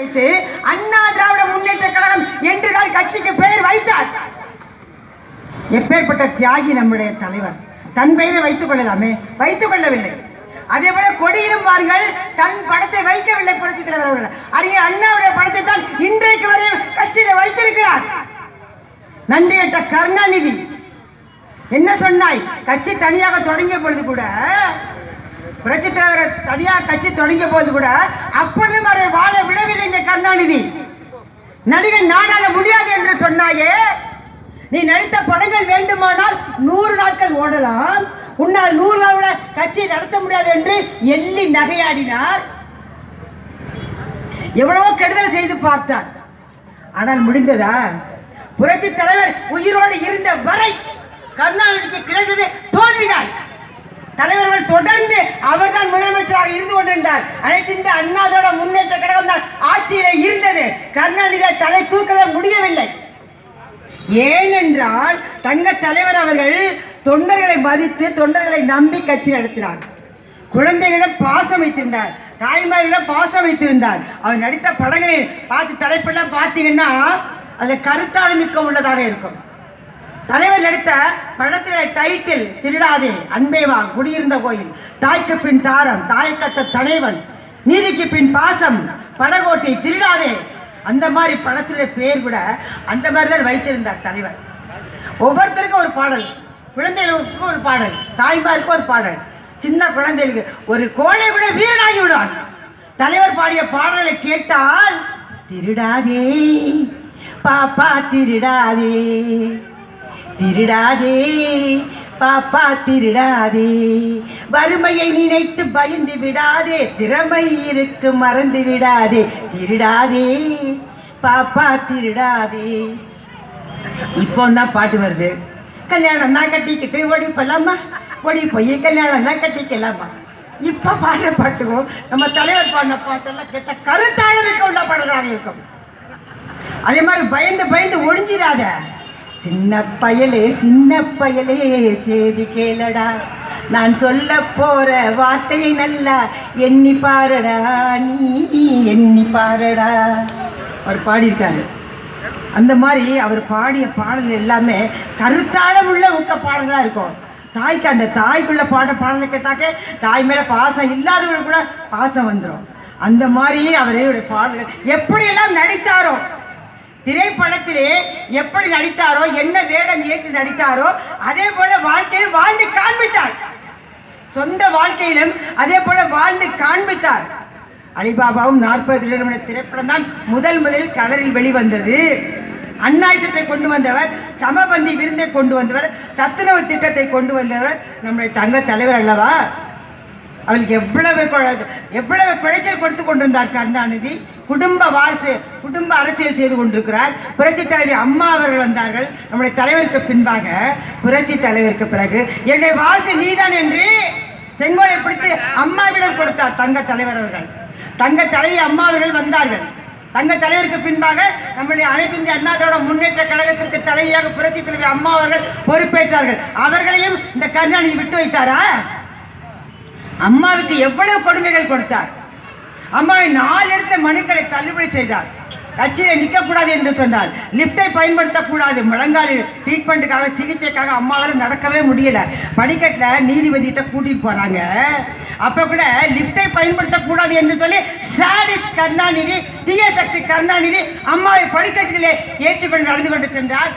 வைத்து அண்ணா திராவிட முன்னேற்ற கழகம் என்றுதான் கட்சிக்கு பெயர் வைத்தார். எப்பேற்பட்ட தியாகி நம்முடைய தலைவர் தன் பெயரை வைத்துக் கொள்ளலாமே? வைத்துக் கொள்ளவில்லை. அதே போல கொடியிலும் பாருங்கள் தன் படத்தை வைக்கவில்லை புரட்சி தலைவர் அவர்கள். அறிஞர் அண்ணாவுடைய படத்தை தான் இன்றைக்கு வரையும் கட்சியில வைத்திருக்கிறார். நன்றி கட்ட கருணாநிதி. என்ன சொன்னாய்? கட்சி தனியாக தொடங்கிய பொழுது கூட புரட்சி தலைவர் தனியாக கட்சி தொடங்கிய போது கூட அப்பொழுதும் அவரை வாழ விடவில்லை இந்த கருணாநிதி. நடிகன் நானால முடியாது என்று சொன்னாயே. நீ நடித்த படங்கள் வேண்டுமானால் நூறு நாட்கள் ஓடலாம். உன்னால் நூறு நாள் கட்சி நடத்த முடியாது என்று எள்ளி நகையாடினார். எவ்வளவோ கெடுதல் செய்து பார்த்தார். ஆனால் முடிந்ததா? புரட்சி தலைவர் உயிரோடு இருந்த வரை கருணாநிதிக்கு கிடைத்தது தோல்விதான். வந்தார் அனைத்து இந்த அண்ணாதோட முன்னேற்ற கழகம் தான் ஆட்சியிலே இருந்தது. கருணாநிதியை தலை தூக்கவே முடியவில்லை. ஏனென்றால் தங்க தலைவர் அவர்கள் தொண்டர்களை மதித்து தொண்டர்களை நம்பி கட்சி நடத்தினார். குழந்தைகளிடம் பாசம் வைத்திருந்தார். தாய்மார்களிடம் பாசம் வைத்திருந்தார். அவர் நடித்த படங்களை பார்த்து தலைப்பெல்லாம் பார்த்தீங்கன்னா அதில் கருத்தாளுமிக்க உள்ளதாக இருக்கும். தலைவர் எடுத்த படத்திலே டைட்டில் திருடாதே அன்பேவா குடியிருந்த கோயில். தாய்க்கு பின் தாரம் தாயக்கத்த தலைவன் நீதிக்கு பின் பாசம் படகோட்டை திருடாதே. அந்த மாதிரி படத்துல பேர் கூட அந்த மாதிரி தான் வைத்திருந்தார் தலைவர். ஒவ்வொருத்தருக்கும் ஒரு பாடல் குழந்தைகளுக்கு ஒரு பாடல் தாய்மாருக்கு ஒரு பாடல். சின்ன குழந்தைகளுக்கு ஒரு கோழை விட வீரனாகி விடுவான் தலைவர் பாடிய பாடலை கேட்டால் திருடாதே பாப்பா திருடாதே. திருடாதே பாப்பா திருடாதே. வறுமையை நினைத்து பயந்து விடாதே திறமை இருக்கு மறந்து விடாதே. திருடாதே பாப்பா திருடாதே. இப்போ தான் பாட்டு வருது. கல்யாணம் தான் கட்டிக்கிட்டு ஓடி போலாமா? ஓடி போய் கல்யாணம் தான் கட்டிக்கலாமா? இப்போ பாடுற பாட்டுக்கும் நம்ம தலைவர் பாடின பாட்டெல்லாம் கேட்ட கருத்தாழமைக்கு உள்ள பாடுறாங்க இருக்கும். அதே மாதிரி பயந்து பயந்து ஒழிஞ்சிடாத சின்ன பயலே சின்ன பயலே செய்தி கேளடா. நான் சொல்ல போற வார்த்தையை நல்லா எண்ணி பாரடா நீ எண்ணி பாரடா. அவர் பாடியிருக்காரு. அந்த மாதிரி அவர் பாடிய பாடல் எல்லாமே கருத்தாழம் உள்ள ஊக்க பாடலாக இருக்கும். தாய்க்கு அந்த தாய்க்குள்ள பாட பாடலை கேட்டாக்க தாய் மேலே பாசம் இல்லாதவங்களுக்கு கூட பாசம் வந்துடும் அந்த மாதிரி அவருடைய பாடல்கள் எப்படியெல்லாம் நடித்தாரோ திரைப்படத்திலே எப்படி நடித்தாரோ என்ன வேடம் ஏற்று நடித்தாரோ அதே போல வாழ்க்கையில் வாழ்ந்து காண்பித்தார். சொந்த வாழ்க்கையிலும் அதே போல வாழ்ந்து காண்பித்தார். அலிபாபாவும் நாற்பது நிறுவன திரைப்படம் தான் முதல் முதலில் கலரில் வெளிவந்தது. அந்நாயசத்தை கொண்டு வந்தவர் சமபந்தி விருந்தை கொண்டு வந்தவர் சத்துணவு திட்டத்தை கொண்டு வந்தவர் நம்முடைய தங்க தலைவர் அல்லவா? அவளுக்கு எவ்வளவு எவ்வளவு குறைச்சல் கொடுத்து கொண்டிருந்தார் கருணாநிதி. குடும்ப வாரிசு குடும்ப அரசியல் செய்து கொண்டிருக்கிறார். புரட்சி தலைவி அம்மா அவர்கள் வந்தார்கள். நம்முடைய தலைவருக்கு பின்பாக புரட்சி தலைவருக்கு பிறகு என்னுடைய வாசு நீதான் என்று செங்கோலை பிடித்து அம்மாவிடம் கொடுத்தார் தங்க தலைவர் அவர்கள். தங்க தலைவி அம்மா அவர்கள் வந்தார்கள். தங்க தலைவருக்கு பின்பாக நம்முடைய அனைத்து இந்திய அண்ணாதோட முன்னேற்ற கழகத்திற்கு தலைவியாக புரட்சி தலைவி அம்மா அவர்கள் பொறுப்பேற்றார்கள். அவர்களையும் இந்த கருணாநிதி விட்டு வைத்தாரா? அம்மாவுக்கு எவ்வளவு கொடுமைகள் கொடுத்தார். அம்மாவை நாலு இடத்துல மனுக்களை தள்ளுபடி செய்தார். கட்சியில் நிற்கக்கூடாது என்று சொன்னார். லிஃப்டை பயன்படுத்தக்கூடாது. முழங்கால் ட்ரீட்மெண்ட்டுக்காக சிகிச்சைக்காக அம்மாவால் நடக்கவே முடியல. படிக்கட்டில் நீதிபதிகிட்ட கூட்டிகிட்டு போகிறாங்க அப்போ கூட லிஃப்டை பயன்படுத்தக்கூடாது என்று சொல்லி சாடிஸ் கருணாநிதி தீய சக்தி கருணாநிதி அம்மாவை படிக்கட்டிலே ஏற்றுக்கொண்டு நடந்து கொண்டு சென்றார்.